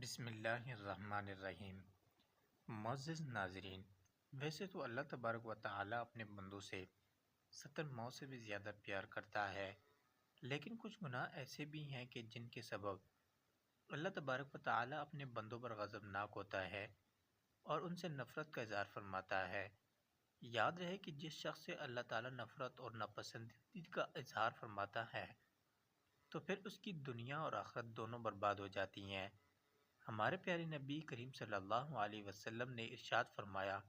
بسم اللہ الرحمن الرحیم۔ معزز ناظرین، ویسے تو اللہ تبارک و تعالیٰ اپنے بندوں سے ستر ماؤں سے بھی زیادہ پیار کرتا ہے، لیکن کچھ گناہ ایسے بھی ہیں کہ جن کے سبب اللہ تبارک و تعالیٰ اپنے بندوں پر غضبناک ہوتا ہے اور ان سے نفرت کا اظہار فرماتا ہے۔ یاد رہے کہ جس شخص سے اللہ تعالیٰ نفرت اور ناپسندیدگی کا اظہار فرماتا ہے، تو پھر اس کی دنیا اور آخرت دونوں برباد ہو جاتی ہیں۔ ہمارے پیارے نبی کریم صلی اللہ علیہ وسلم نے ارشاد فرمایا،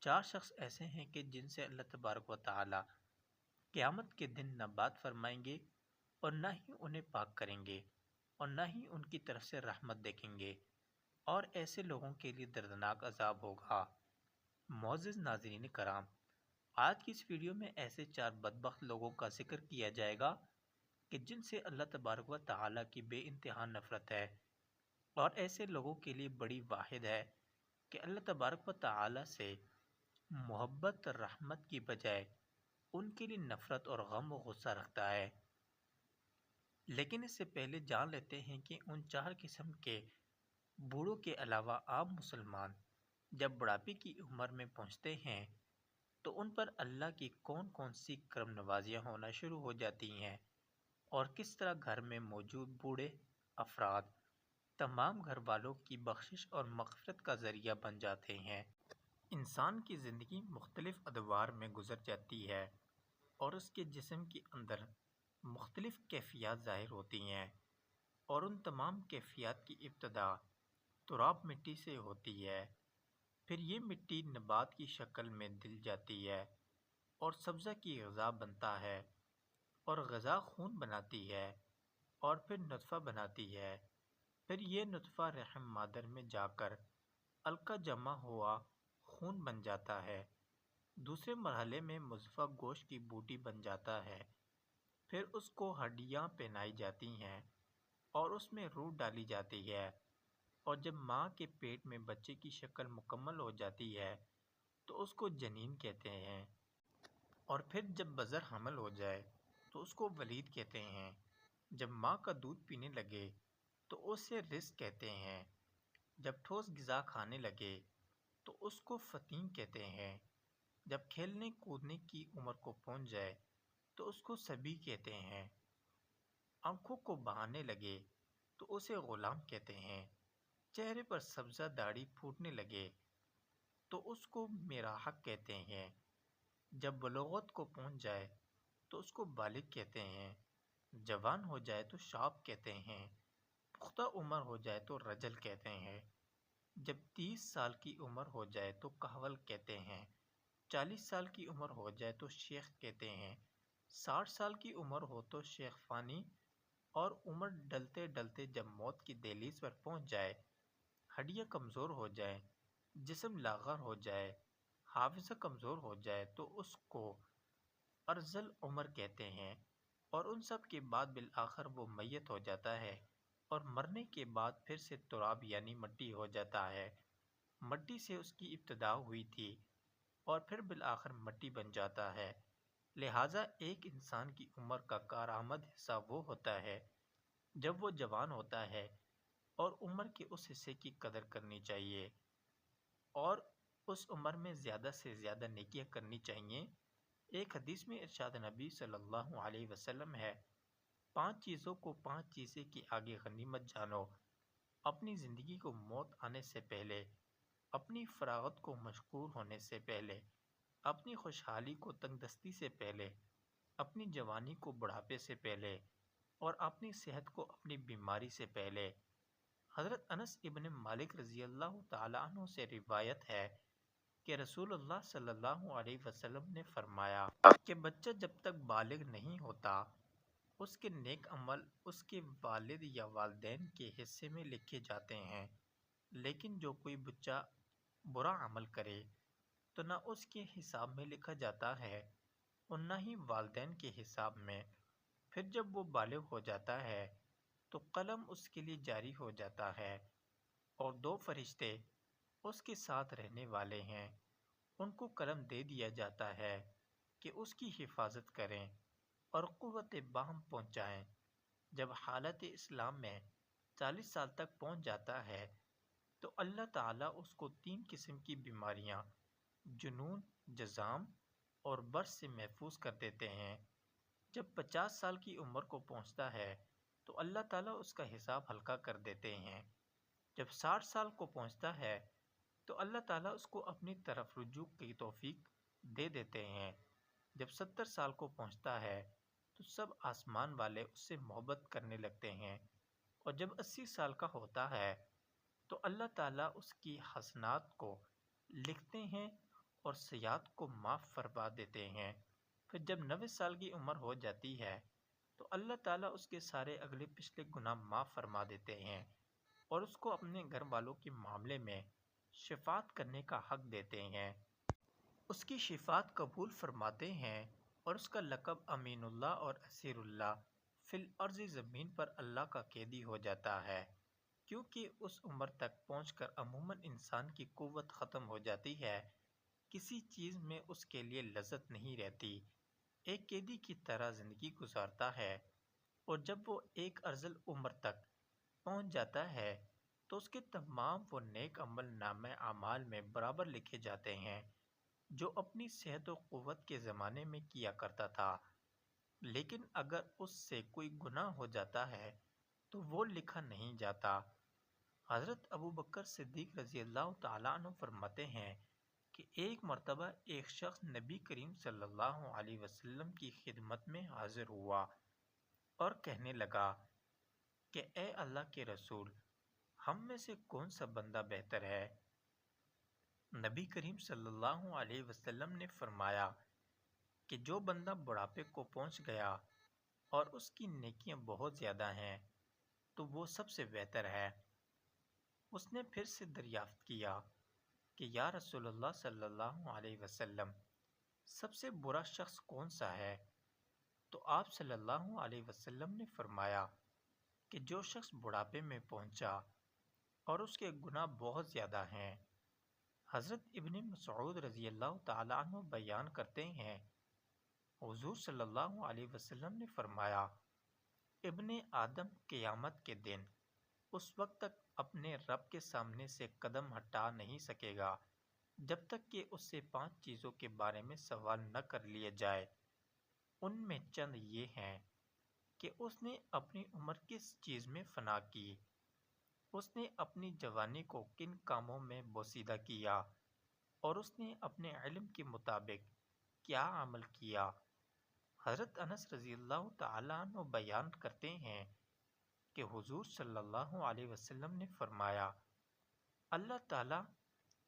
چار شخص ایسے ہیں کہ جن سے اللہ تبارک و تعالی قیامت کے دن نہ بات فرمائیں گے اور نہ ہی انہیں پاک کریں گے اور نہ ہی ان کی طرف سے رحمت دیکھیں گے۔ اور ایسے لوگوں کے لیے دردناک عذاب ہوگا۔ معزز ناظرین کرام، آج کی اس ویڈیو میں ایسے چار بدبخت لوگوں کا ذکر کیا جائے گا کہ جن سے اللہ تبارک و تعالیٰ کی بے انتہا نفرت ہے۔ اور ایسے لوگوں کے لیے بڑی واحد ہے کہ اللہ تبارک و تعالیٰ سے محبت رحمت کی بجائے ان کے لیے نفرت اور غم و غصہ رکھتا ہے۔ لیکن اس سے پہلے جان لیتے ہیں کہ ان چار قسم کے بوڑھوں کے علاوہ عام مسلمان جب بڑھاپے کی عمر میں پہنچتے ہیں تو ان پر اللہ کی کون کون سی کرم نوازیاں ہونا شروع ہو جاتی ہیں اور کس طرح گھر میں موجود بوڑھے افراد تمام گھر والوں کی بخشش اور مغفرت کا ذریعہ بن جاتے ہیں۔ انسان کی زندگی مختلف ادوار میں گزر جاتی ہے اور اس کے جسم کے اندر مختلف کیفیات ظاہر ہوتی ہیں اور ان تمام کیفیات کی ابتدا تراب مٹی سے ہوتی ہے۔ پھر یہ مٹی نبات کی شکل میں دل جاتی ہے اور سبزہ کی غذا بنتا ہے اور غذا خون بناتی ہے اور پھر نطفہ بناتی ہے۔ پھر یہ نطفہ رحم مادر میں جا کر الکا جمع ہوا خون بن جاتا ہے۔ دوسرے مرحلے میں مضفہ گوشت کی بوٹی بن جاتا ہے۔ پھر اس کو ہڈیاں پہنائی جاتی ہیں اور اس میں روح ڈالی جاتی ہے۔ اور جب ماں کے پیٹ میں بچے کی شکل مکمل ہو جاتی ہے تو اس کو جنین کہتے ہیں۔ اور پھر جب بذر حمل ہو جائے تو اس کو ولید کہتے ہیں۔ جب ماں کا دودھ پینے لگے تو اسے رزق کہتے ہیں۔ جب ٹھوس غذا کھانے لگے تو اس کو فتیم کہتے ہیں۔ جب کھیلنے کودنے کی عمر کو پہنچ جائے تو اس کو سبھی کہتے ہیں۔ آنکھوں کو بہانے لگے تو اسے غلام کہتے ہیں۔ چہرے پر سبزہ داڑھی پھوٹنے لگے تو اس کو میرا حق کہتے ہیں۔ جب بلوغت کو پہنچ جائے تو اس کو بالغ کہتے ہیں۔ جوان ہو جائے تو شاب کہتے ہیں۔ پختہ عمر ہو جائے تو رجل کہتے ہیں۔ جب تیس سال کی عمر ہو جائے تو کہول کہتے ہیں۔ چالیس سال کی عمر ہو جائے تو شیخ کہتے ہیں۔ ساٹھ سال کی عمر ہو تو شیخ فانی۔ اور عمر ڈلتے ڈلتے جب موت کی دہلیز پر پہنچ جائے، ہڈیاں کمزور ہو جائیں، جسم لاغر ہو جائے، حافظہ کمزور ہو جائے تو اس کو ارزل عمر کہتے ہیں۔ اور ان سب کے بعد بالآخر وہ میت ہو جاتا ہے۔ اور مرنے کے بعد پھر سے تراب یعنی مٹی ہو جاتا ہے۔ مٹی سے اس کی ابتدا ہوئی تھی اور پھر بالآخر مٹی بن جاتا ہے۔ لہٰذا ایک انسان کی عمر کا کارآمد حصہ وہ ہوتا ہے جب وہ جوان ہوتا ہے اور عمر کے اس حصے کی قدر کرنی چاہیے اور اس عمر میں زیادہ سے زیادہ نیکیاں کرنی چاہیے۔ ایک حدیث میں ارشاد نبی صلی اللہ علیہ وسلم ہے۔ پانچ چیزوں کو پانچ چیزیں کی آگے غنیمت جانو۔ اپنی زندگی کو موت آنے سے پہلے، اپنی فراغت کو مشکور ہونے سے پہلے، اپنی خوشحالی کو تنگ دستی سے پہلے، اپنی جوانی کو بڑھاپے سے پہلے، اور اپنی صحت کو اپنی بیماری سے پہلے۔ حضرت انس ابن مالک رضی اللہ تعالیٰ عنہ سے روایت ہے کہ رسول اللہ صلی اللہ علیہ وسلم نے فرمایا کہ بچہ جب تک بالغ نہیں ہوتا اس کے نیک عمل اس کے والد یا والدین کے حصے میں لکھے جاتے ہیں۔ لیکن جو کوئی بچہ برا عمل کرے تو نہ اس کے حساب میں لکھا جاتا ہے، اور نہ ہی والدین کے حساب میں۔ پھر جب وہ بالغ ہو جاتا ہے تو قلم اس کے لیے جاری ہو جاتا ہے، اور دو فرشتے اس کے ساتھ رہنے والے ہیں۔ ان کو قلم دے دیا جاتا ہے کہ اس کی حفاظت کریں۔ اور قوت باہم پہنچائیں۔ جب حالت اسلام میں چالیس سال تک پہنچ جاتا ہے، تو اللہ تعالیٰ اس کو تین قسم کی بیماریاں، جنون، جزام اور برس سے محفوظ کر دیتے ہیں۔ جب پچاس سال کی عمر کو پہنچتا ہے، تو اللہ تعالیٰ اس کا حساب ہلکا کر دیتے ہیں۔ جب ساٹھ سال کو پہنچتا ہے، تو اللہ تعالیٰ اس کو اپنی طرف رجوع کی توفیق دے دیتے ہیں۔ جب ستر سال کو پہنچتا ہے تو سب آسمان والے اس سے محبت کرنے لگتے ہیں۔ اور جب اسی سال کا ہوتا ہے، تو اللہ تعالیٰ اس کی حسنات کو لکھتے ہیں اور سیاحت کو معاف فرما دیتے ہیں۔ پھر جب نوے سال کی عمر ہو جاتی ہے، تو اللہ تعالیٰ اس کے سارے اگلے پچھلے گناہ معاف فرما دیتے ہیں اور اس کو اپنے گھر والوں کے معاملے میں شفات کرنے کا حق دیتے ہیں۔ اس کی شفات قبول فرماتے ہیں۔ اور اس کا لقب امین اللہ اور اسیر اللہ۔ فی الارض زمین پر اللہ کا قیدی ہو جاتا ہے، کیونکہ اس عمر تک پہنچ کر عموماً انسان کی قوت ختم ہو جاتی ہے۔ کسی چیز میں اس کے لیے لذت نہیں رہتی۔ ایک قیدی کی طرح زندگی گزارتا ہے اور جب وہ ایک ارزل عمر تک پہنچ جاتا ہے، تو اس کے تمام وہ نیک عمل نام اعمال میں برابر لکھے جاتے ہیں۔ جو اپنی صحت و قوت کے زمانے میں کیا کرتا تھا۔ لیکن اگر اس سے کوئی گناہ ہو جاتا ہے، تو وہ لکھا نہیں جاتا۔ حضرت ابو بکر صدیق رضی اللہ تعالیٰ عنہ فرماتے ہیں کہ ایک مرتبہ ایک شخص نبی کریم صلی اللہ علیہ وسلم کی خدمت میں حاضر ہوا اور کہنے لگا کہ اے اللہ کے رسول، ہم میں سے کون سا بندہ بہتر ہے؟ نبی کریم صلی اللہ علیہ وسلم نے فرمایا کہ جو بندہ بڑھاپے کو پہنچ گیا اور اس کی نیکیاں بہت زیادہ ہیں، تو وہ سب سے بہتر ہے۔ اس نے پھر سے دریافت کیا کہ، یا رسول اللہ صلی اللہ علیہ وسلم، سب سے برا شخص کون سا ہے؟ تو آپ صلی اللہ علیہ وسلم نے فرمایا کہ، جو شخص بڑھاپے میں پہنچا اور اس کے گناہ بہت زیادہ ہیں حضرت ابن مسعود رضی اللہ تعالیٰ عنہ بیان کرتے ہیں۔ حضور صلی اللہ علیہ وسلم نے فرمایا، ابن آدم قیامت کے دن اس وقت تک اپنے رب کے سامنے سے قدم ہٹا نہیں سکے گا، جب تک کہ اس سے پانچ چیزوں کے بارے میں سوال نہ کر لیے جائے۔ ان میں چند یہ ہیں کہ اس نے اپنی عمر کس چیز میں فنا کی۔ اس نے اپنی جوانی کو کن کاموں میں بوسیدہ کیا اور اس نے اپنے علم کے مطابق کیا عمل کیا؟ حضرت انس رضی اللہ تعالیٰ عنہ بیان کرتے ہیں کہ حضور صلی اللہ علیہ وسلم نے فرمایا، اللہ تعالیٰ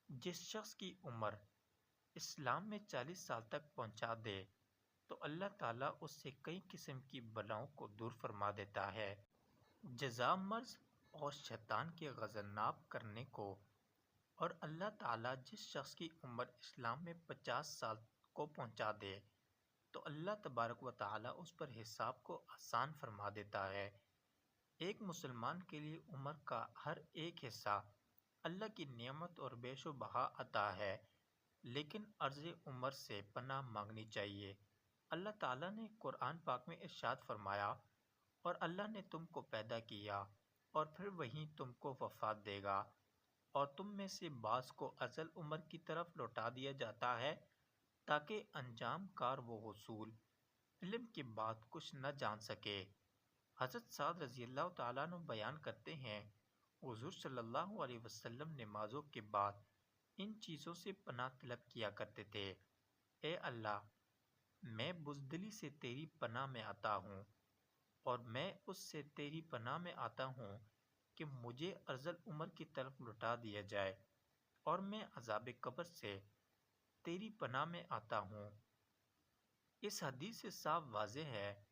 جس شخص کی عمر اسلام میں چالیس سال تک پہنچا دے تو اللہ تعالیٰ اس سے کئی قسم کی بلاؤں کو دور فرما دیتا ہے۔ جزا مرض اور شیطان کے غزناب کرنے کو۔ اور اللہ تعالیٰ جس شخص کی عمر اسلام میں پچاس سال کو پہنچا دے، تو اللہ تبارک و تعالیٰ اس پر حساب کو آسان فرما دیتا ہے۔ ایک مسلمان کے لیے عمر کا ہر ایک حصہ اللہ کی نعمت اور بیش و بہا عطا ہے، لیکن عرض عمر سے پناہ مانگنی چاہیے۔ اللہ تعالیٰ نے قرآن پاک میں ارشاد فرمایا، اور اللہ نے تم کو پیدا کیا۔ اور پھر وہیں تم کو وفات دے گا۔ اور تم میں سے بعض کو ازل عمر کی طرف لوٹا دیا جاتا ہے تاکہ انجام کار وہ حصول علم کے بعد کچھ نہ جان سکے۔ حضرت سعد رضی اللہ تعالیٰ عنہ بیان کرتے ہیں، حضور صلی اللہ علیہ وسلم نمازوں کے بعد ان چیزوں سے پناہ طلب کیا کرتے تھے۔ اے اللہ، میں بزدلی سے تیری پناہ میں آتا ہوں۔ اور میں اس سے تیری پناہ میں آتا ہوں کہ مجھے ارزل عمر کی طرف لٹا دیا جائے اور میں عذاب قبر سے تیری پناہ میں آتا ہوں۔ اس حدیث سے صاف واضح ہے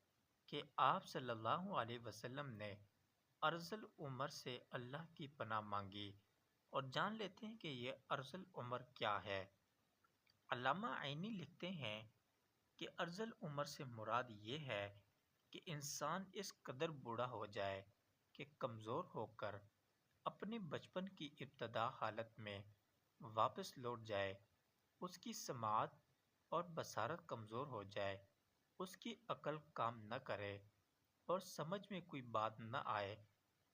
کہ آپ صلی اللہ علیہ وسلم نے ارزل عمر سے اللہ کی پناہ مانگی اور جان لیتے ہیں کہ یہ ارزل عمر کیا ہے۔ علامہ عینی لکھتے ہیں کہ ارزل عمر سے مراد یہ ہے کہ انسان اس قدر بوڑھا ہو جائے کہ کمزور ہو کر اپنے بچپن کی ابتدا حالت میں واپس لوٹ جائے، اس کی سماعت اور بصارت کمزور ہو جائے، اس کی عقل کام نہ کرے اور سمجھ میں کوئی بات نہ آئے،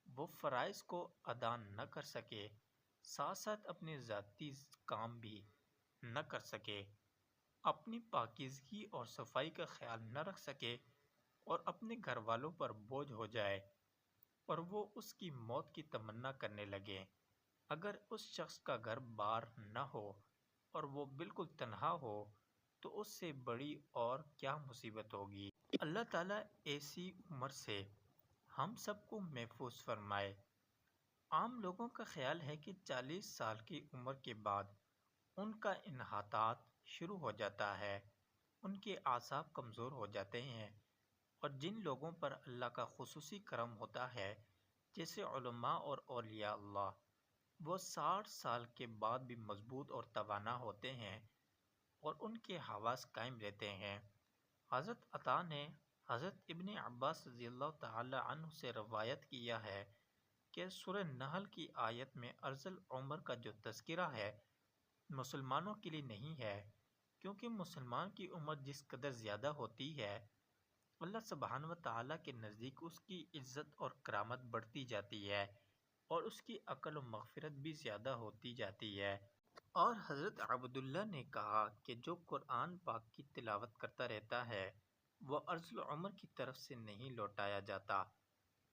وہ فرائض کو ادا نہ کر سکے، ساتھ ساتھ اپنے ذاتی کام بھی نہ کر سکے، اپنی پاکیزگی اور صفائی کا خیال نہ رکھ سکے اور اپنے گھر والوں پر بوجھ ہو جائے اور وہ اس کی موت کی تمنا کرنے لگے۔ اگر اس شخص کا گھر بار نہ ہو اور وہ بالکل تنہا ہو، تو اس سے بڑی اور کیا مصیبت ہوگی؟ اللہ تعالیٰ ایسی عمر سے ہم سب کو محفوظ فرمائے۔ عام لوگوں کا خیال ہے کہ چالیس سال کی عمر کے بعد ان کا انحطاط شروع ہو جاتا ہے، ان کے اعصاب کمزور ہو جاتے ہیں۔ اور جن لوگوں پر اللہ کا خصوصی کرم ہوتا ہے، جیسے علماء اور اولیاء اللہ، وہ ساٹھ سال کے بعد بھی مضبوط اور توانا ہوتے ہیں اور ان کے حواس قائم رہتے ہیں۔ حضرت عطا نے حضرت ابن عباس رضی اللہ تعالی عنہ سے روایت کیا ہے کہ سورہ نحل کی آیت میں ارزل عمر کا جو تذکرہ ہے، مسلمانوں کے لیے نہیں ہے، کیونکہ مسلمان کی عمر جس قدر زیادہ ہوتی ہے اللہ سبحانہ و تعالیٰ کے نزدیک اس کی عزت اور کرامت بڑھتی جاتی ہے اور اس کی عقل و مغفرت بھی زیادہ ہوتی جاتی ہے۔ اور حضرت عبداللہ نے کہا کہ جو قرآن پاک کی تلاوت کرتا رہتا ہے، وہ ارض العمر کی طرف سے نہیں لوٹایا جاتا۔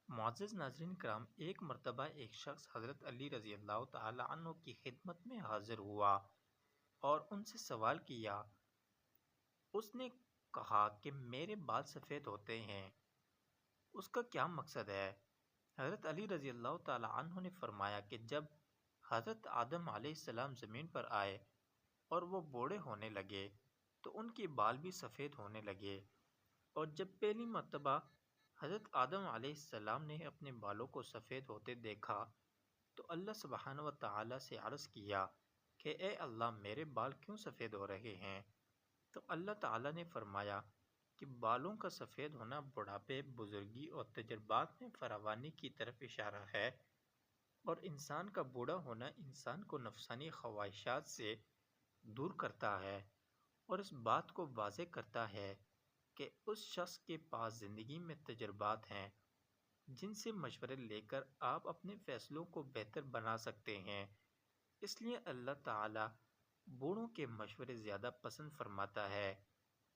معزز ناظرین کرام، ایک مرتبہ ایک شخص حضرت علی رضی اللہ تعالی عنہ کی خدمت میں حاضر ہوا اور ان سے سوال کیا۔ اس نے کہا کہ میرے بال سفید ہوتے ہیں۔ اس کا کیا مقصد ہے؟ حضرت علی رضی اللہ تعالی عنہ نے فرمایا کہ جب حضرت آدم علیہ السلام زمین پر آئے اور وہ بوڑھے ہونے لگے تو ان کے بال بھی سفید ہونے لگے۔ اور جب پہلی مرتبہ حضرت آدم علیہ السلام نے اپنے بالوں کو سفید ہوتے دیکھا تو اللہ سبحانہ و تعالیٰ سے عرض کیا کہ اے اللہ میرے بال کیوں سفید ہو رہے ہیں؟ تو اللہ تعالیٰ نے فرمایا کہ بالوں کا سفید ہونا بڑھاپے بزرگی اور تجربات میں فراوانی کی طرف اشارہ ہے اور انسان کا بوڑھا ہونا انسان کو نفسانی خواہشات سے دور کرتا ہے اور اس بات کو واضح کرتا ہے کہ اس شخص کے پاس زندگی میں تجربات ہیں جن سے مشورے لے کر آپ اپنے فیصلوں کو بہتر بنا سکتے ہیں۔ اس لیے اللہ تعالیٰ بوڑھوں کے مشورے زیادہ پسند فرماتا ہے۔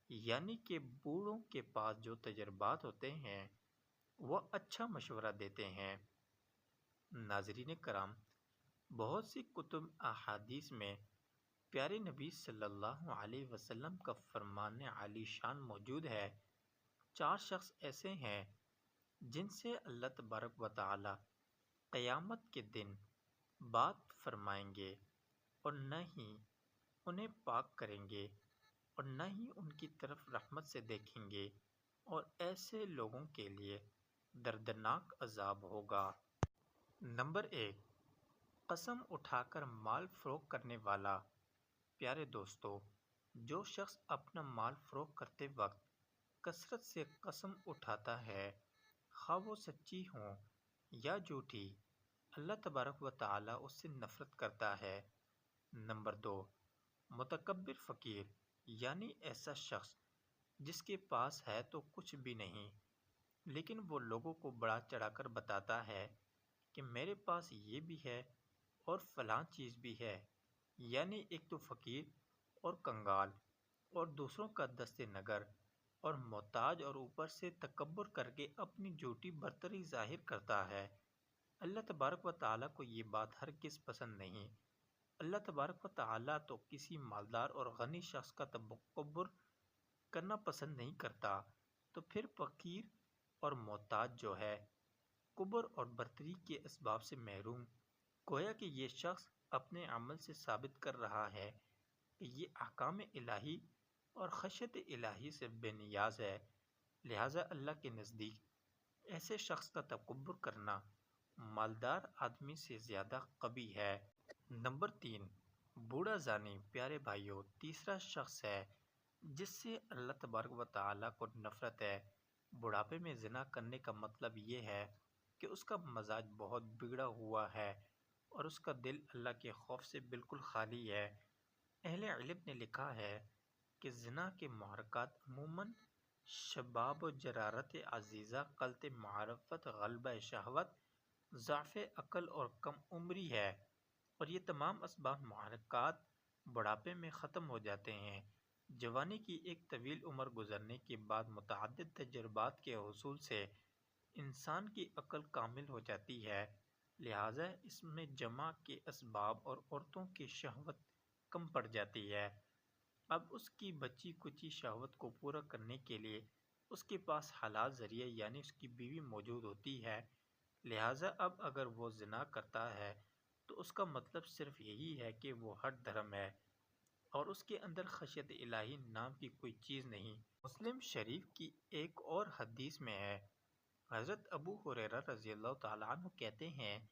یعنی کہ بوڑھوں کے پاس جو تجربات ہوتے ہیں، وہ اچھا مشورہ دیتے ہیں۔ ناظرین کرام، بہت سی کتب احادیث میں پیارے نبی صلی اللہ علیہ وسلم کا فرمان عالی شان موجود ہے۔ چار شخص ایسے ہیں جن سے اللہ تبارک و تعالی قیامت کے دن بات فرمائیں گے اور نہ ہی انہیں پاک کریں گے اور نہ ہی ان کی طرف رحمت سے دیکھیں گے اور ایسے لوگوں کے لیے دردناک عذاب ہوگا۔ نمبر ایک، قسم اٹھا کر مال فروغ کرنے والا۔ پیارے دوستو، جو شخص اپنا مال فروغ کرتے وقت کثرت سے قسم اٹھاتا ہے، خواہ وہ سچی ہوں یا جھوٹی اللہ تبارک و تعالی اس سے نفرت کرتا ہے۔ نمبر دو متکبر فقیر یعنی ایسا شخص جس کے پاس ہے تو کچھ بھی نہیں، لیکن وہ لوگوں کو بڑا چڑھا کر بتاتا ہے کہ میرے پاس یہ بھی ہے اور فلاں چیز بھی ہے یعنی ایک تو فقیر اور کنگال اور دوسروں کا دست نگر اور محتاج اور اوپر سے تکبر کر کے اپنی جھوٹی برتری ظاہر کرتا ہے۔ اللہ تبارک و تعالیٰ کو یہ بات ہر کس پسند نہیں اللہ تبارک و تعالیٰ تو کسی مالدار اور غنی شخص کا تکبر کرنا پسند نہیں کرتا، تو پھر فقیر اور محتاج جو ہے، قبر اور برتری کے اسباب سے محروم۔ گویا کہ یہ شخص اپنے عمل سے ثابت کر رہا ہے کہ یہ احکام الہی اور خشت الہی سے بے نیاز ہے، لہٰذا اللہ کے نزدیک ایسے شخص کا تکبر کرنا مالدار آدمی سے زیادہ قبی ہے۔ نمبر تین، بوڑھا زانی پیارے بھائیوں تیسرا شخص ہے، جس سے اللہ تبارک و تعالیٰ کو نفرت ہے۔ بڑھاپے میں زنا کرنے کا مطلب یہ ہے کہ اس کا مزاج بہت بگڑا ہوا ہے اور اس کا دل اللہ کے خوف سے بالکل خالی ہے۔ اہل علم نے لکھا ہے کہ زنا کے محرکات عموماً شباب و جرارت عزیزہ قلط معرفت، غلبہ شہوت، ضعف عقل اور کم عمری ہے۔ اور یہ تمام اسباب محرکات بڑھاپے میں ختم ہو جاتے ہیں۔ جوانی کی ایک طویل عمر گزرنے کے بعد متعدد تجربات کے حصول سے انسان کی عقل کامل ہو جاتی ہے۔ لہٰذا اس میں جمع کے اسباب اور عورتوں کی شہوت کم پڑ جاتی ہے۔ اب اس کی بچی کچی شہوت کو پورا کرنے کے لیے اس کے پاس حلال ذریعہ یعنی اس کی بیوی موجود ہوتی ہے۔ لہٰذا اب اگر وہ زنا کرتا ہے تو اس کا مطلب صرف یہی ہے کہ وہ ہٹ دھرم ہے اور اس کے اندر خشیت الہی نام کی کوئی چیز نہیں۔ مسلم شریف کی ایک اور حدیث میں ہے۔ حضرت ابو حریرہ رضی اللہ تعالیٰ عنہ کہتے ہیں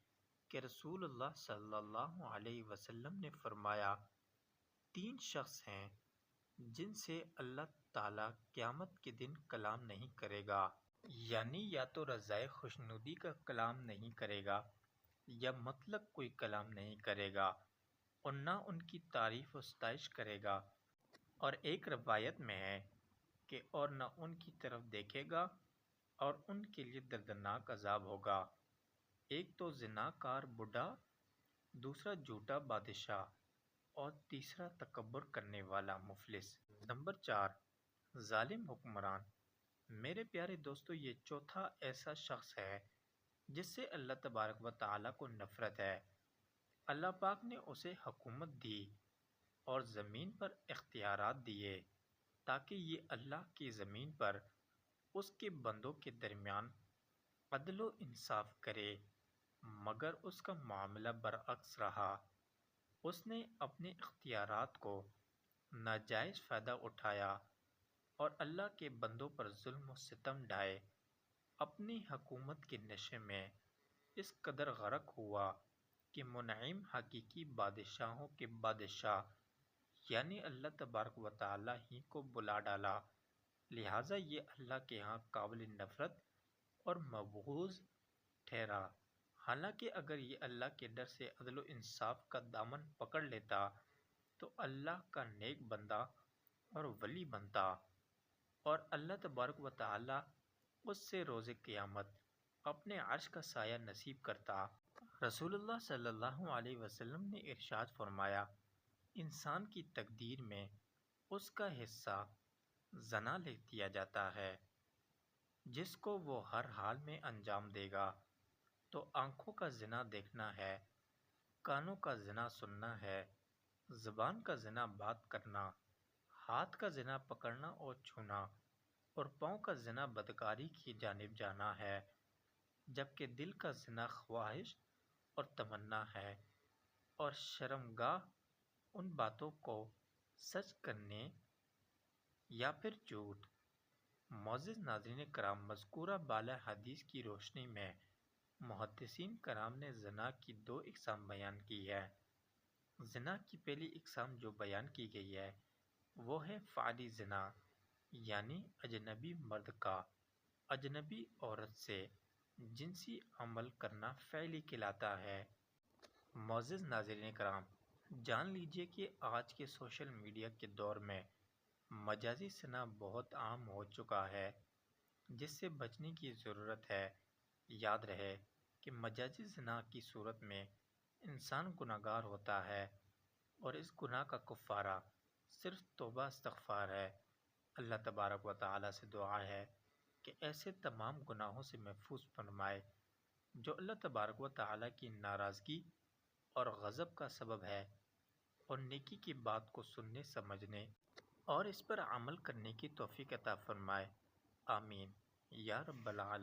کہ رسول اللہ صلی اللہ علیہ وسلم نے فرمایا، تین شخص ہیں جن سے اللہ تعالیٰ قیامت کے دن کلام نہیں کرے گا یعنی یا تو رضائے خوشنودی کا کلام نہیں کرے گا یا مطلق کوئی کلام نہیں کرے گا اور نہ ان کی تعریف و ستائش کرے گا۔ اور ایک روایت میں ہے کہ اور نہ ان کی طرف دیکھے گا اور ان کے لیے دردناک عذاب ہوگا۔ ایک تو زنا کار بڈھا دوسرا جھوٹا بادشاہ اور تیسرا تکبر کرنے والا مفلس۔ نمبر چار، ظالم حکمران۔ میرے پیارے دوستو، یہ چوتھا ایسا شخص ہے جس سے اللہ تبارک و تعالیٰ کو نفرت ہے۔ اللہ پاک نے اسے حکومت دی اور زمین پر اختیارات دیے تاکہ یہ اللہ کی زمین پر اس کے بندوں کے درمیان عدل و انصاف کرے۔ مگر اس کا معاملہ برعکس رہا۔ اس نے اپنے اختیارات کو ناجائز فائدہ اٹھایا اور اللہ کے بندوں پر ظلم و ستم ڈھائے۔ اپنی حکومت کے نشے میں اس قدر غرق ہوا کہ منعم حقیقی بادشاہوں کے بادشاہ یعنی اللہ تبارک و تعالی ہی کو بلا ڈالا۔ لہٰذا یہ اللہ کے ہاں قابل نفرت اور مبغوض ٹھہرا۔ حالانکہ اگر یہ اللہ کے ڈر سے عدل و انصاف کا دامن پکڑ لیتا تو اللہ کا نیک بندہ اور ولی بنتا اور اللہ تبارک و تعالی اس سے روز قیامت اپنے عرش کا سایہ نصیب کرتا۔ رسول اللہ صلی اللہ علیہ وسلم نے ارشاد فرمایا، انسان کی تقدیر میں اس کا حصہ زنا لے دیا جاتا ہے، جس کو وہ ہر حال میں انجام دے گا۔ تو آنکھوں کا زنا دیکھنا ہے، کانوں کا زنا سننا ہے، زبان کا زنا بات کرنا، ہاتھ کا زنا پکڑنا اور چھونا۔ اور پاؤں کا زنا بدکاری کی جانب جانا ہے، جبکہ دل کا زنا خواہش اور تمنا ہے۔ اور شرمگاہ ان باتوں کو سچ کرنے یا پھر جھوٹ۔ معزز ناظرین کرام، مذکورہ بالا حدیث کی روشنی میں محدثین کرام نے زنا کی دو اقسام بیان کی ہے زنا کی پہلی اقسام جو بیان کی گئی ہے، وہ ہے فعلی زنا۔ یعنی اجنبی مرد کا۔ اجنبی عورت سے جنسی عمل کرنا فعلی کہلاتا ہے۔ معزز ناظرین کرام، جان لیجیے کہ آج کے سوشل میڈیا کے دور میں مجازی سنا بہت عام ہو چکا ہے، جس سے بچنے کی ضرورت ہے۔ یاد رہے کہ مجازی زنا کی صورت میں انسان گناہ گار ہوتا ہے اور اس گناہ کا کفارہ صرف توبہ استغفار ہے۔ اللہ تبارک و تعالی سے دعا ہے کہ ایسے تمام گناہوں سے محفوظ فرمائے، جو اللہ تبارک و تعالیٰ کی ناراضگی اور غضب کا سبب ہے اور نیکی کی بات کو سننے، سمجھنے اور اس پر عمل کرنے کی توفیق عطا فرمائے۔ آمین۔ یا رب العالمین۔